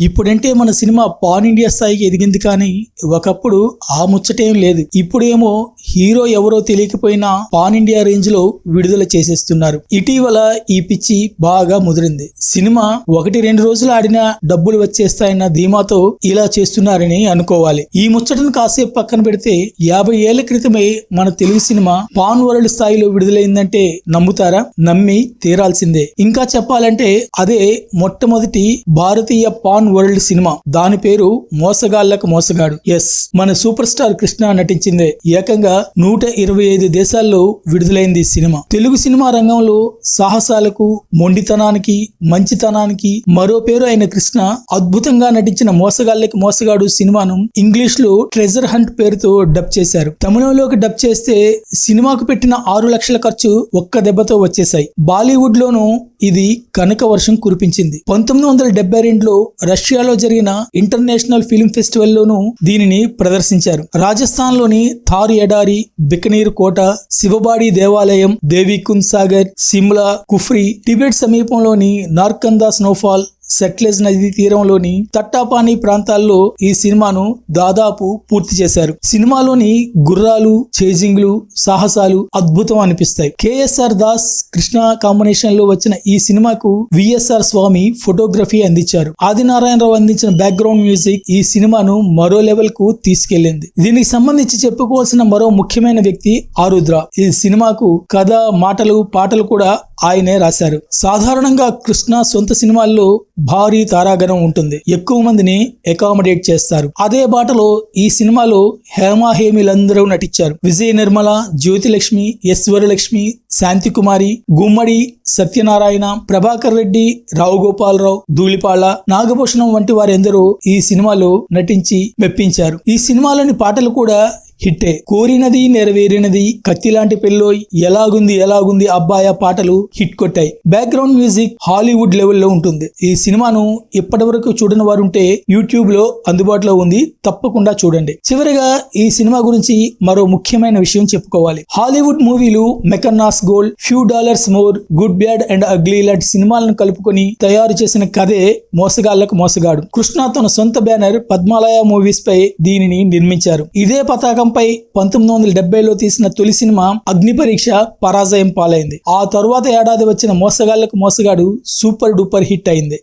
ఇప్పుడంటే మన cinema pan India స్థాయికి ఎదిగింది కానీ ఒకప్పుడు ఆ ముచ్చటేం లేదు. ఇప్పుడేమో హీరో ఎవరో తెలియకపోయినా పాన్ ఇండియా రేంజ్లో విడుదల చేసేస్తున్నారు. ఇటీవల ఈ పిచ్చి బాగా ముదిరింది. సినిమా ఒకటి రెండు రోజులు ఆడినా డబ్బులు వచ్చేస్తాయన్న ధీమాతో ఇలా చేస్తున్నారని అనుకోవాలి. ఈ ముచ్చటను కాసేపు పక్కన పెడితే యాభై ఏళ్ళ క్రితమే మన తెలుగు సినిమా పాన్ వరల్డ్ స్థాయిలో విడుదలైందంటే నమ్ముతారా? నమ్మి తీరాల్సిందే. ఇంకా చెప్పాలంటే అదే మొట్టమొదటి భారతీయ పాన్ వరల్డ్ సినిమా దాని పేరు మోసగాళ్ళకు మోసగాడు. ఎస్ మన సూపర్ స్టార్ కృష్ణ నటించిందే. ఏకంగా నూట ఇరవై ఐదు దేశాల్లో విడుదలైంది సినిమా. తెలుగు సినిమా రంగంలో సాహసాలకు మొండితనానికి మంచితనానికి మరో పేరు అయిన కృష్ణ అద్భుతంగా నటించిన మోసగాళ్ళకి మోసగాడు సినిమాను ఇంగ్లీష్లో ట్రెజర్ హంట్ పేరుతో డబ్ చేశారు. తమిళంలోకి డబ్ చేస్తే సినిమాకు పెట్టిన ఆరు లక్షల ఖర్చు ఒక్క దెబ్బతో వచ్చేసాయి బాలీవుడ్ లోను ఇది కనక వర్షం కురిపించింది. పంతొమ్మిది వందల డెబ్బై రెండులో రష్యాలో జరిగిన ఇంటర్నేషనల్ ఫిల్మ్ ఫెస్టివల్ లోను దీనిని ప్రదర్శించారు. రాజస్థాన్లోని థార్ ఎడారి బికనీర్ కోట శివబాడి దేవాలయం దేవి కుంద్ సాగర్ సిమ్లా కుఫ్రీ టిబెట్ సమీపంలోని నార్కందా స్నోఫాల్ సెట్లెస్ నది తీరంలోని తట్టాపాని ప్రాంతాల్లో ఈ సినిమాను దాదాపు పూర్తి చేశారు. సినిమాలోని గుర్రాలు చేజింగ్లు సాహసాలు అద్భుతం అనిపిస్తాయి. కేఎస్ఆర్ దాస్ కృష్ణ కాంబినేషన్లో వచ్చిన ఈ సినిమాకు విఎస్ఆర్ స్వామి ఫోటోగ్రఫీ అందించారు. ఆదినారాయణరావు అందించిన బ్యాక్గ్రౌండ్ మ్యూజిక్ ఈ సినిమాను మరో లెవెల్కు తీసుకెళ్ళింది దీనికి సంబంధించి చెప్పుకోవాల్సిన మరో ముఖ్యమైన వ్యక్తి ఆరుద్ర. ఈ సినిమాకు కథ మాటలు పాటలు కూడా ఆయనే రాశారు. సాధారణంగా కృష్ణ సొంత సినిమాల్లో భారీ తారాగణం ఉంటుంది. ఎక్కువ మందిని అకామిడేట్ చేస్తారు. అదే బాటలో ఈ సినిమాలో హేమా హేమిలందరూ నటించారు. విజయ నిర్మల జ్యోతిలక్ష్మి ఎస్ శాంతి శాంతికుమారి గుమ్మడి సత్యనారాయణ ప్రభాకర్ రెడ్డి రావు గోపాలరావు ధూళిపాళ నాగభూషణం వంటి వారెందరూ ఈ సినిమాలో నటించి మెప్పించారు. ఈ సినిమాలోని పాటలు కూడా హిట్టే. కోరినది నెరవేరినది కత్తి లాంటి పెళ్ళోయ్. ఎలాగుంది ఎలాగుంది అబ్బాయ పాటలు హిట్ కొట్టాయి. బ్యాక్గ్రౌండ్ మ్యూజిక్ హాలీవుడ్ లెవెల్లో ఉంటుంది. ఈ సినిమాను ఇప్పటి వరకు చూడని వారుంటే యూట్యూబ్లో అందుబాటులో ఉంది. తప్పకుండా చూడండి. చివరిగా ఈ సినిమా గురించి మరో ముఖ్యమైన విషయం చెప్పుకోవాలి. హాలీవుడ్ మూవీలు Mackenna's gold few dollars more good bad and ugly లాంటి సినిమాలను కలుపుకొని తయారు చేసిన కథే మోసగాళ్ళకు మోసగాడు. కృష్ణ తన సొంత బ్యానర్ పద్మాలయ మూవీస్ పై దీనిని నిర్మించారు. ఇదే పతాకంపై పంతొమ్మిది వందల డెబ్బైలో తీసిన తొలి సినిమా అగ్ని పరీక్ష పరాజయం పాలైంది. ఆ తరువాత ఏడాది వచ్చిన మోసగాళ్ళకు మోసగాడు సూపర్ డూపర్ హిట్ అయింది.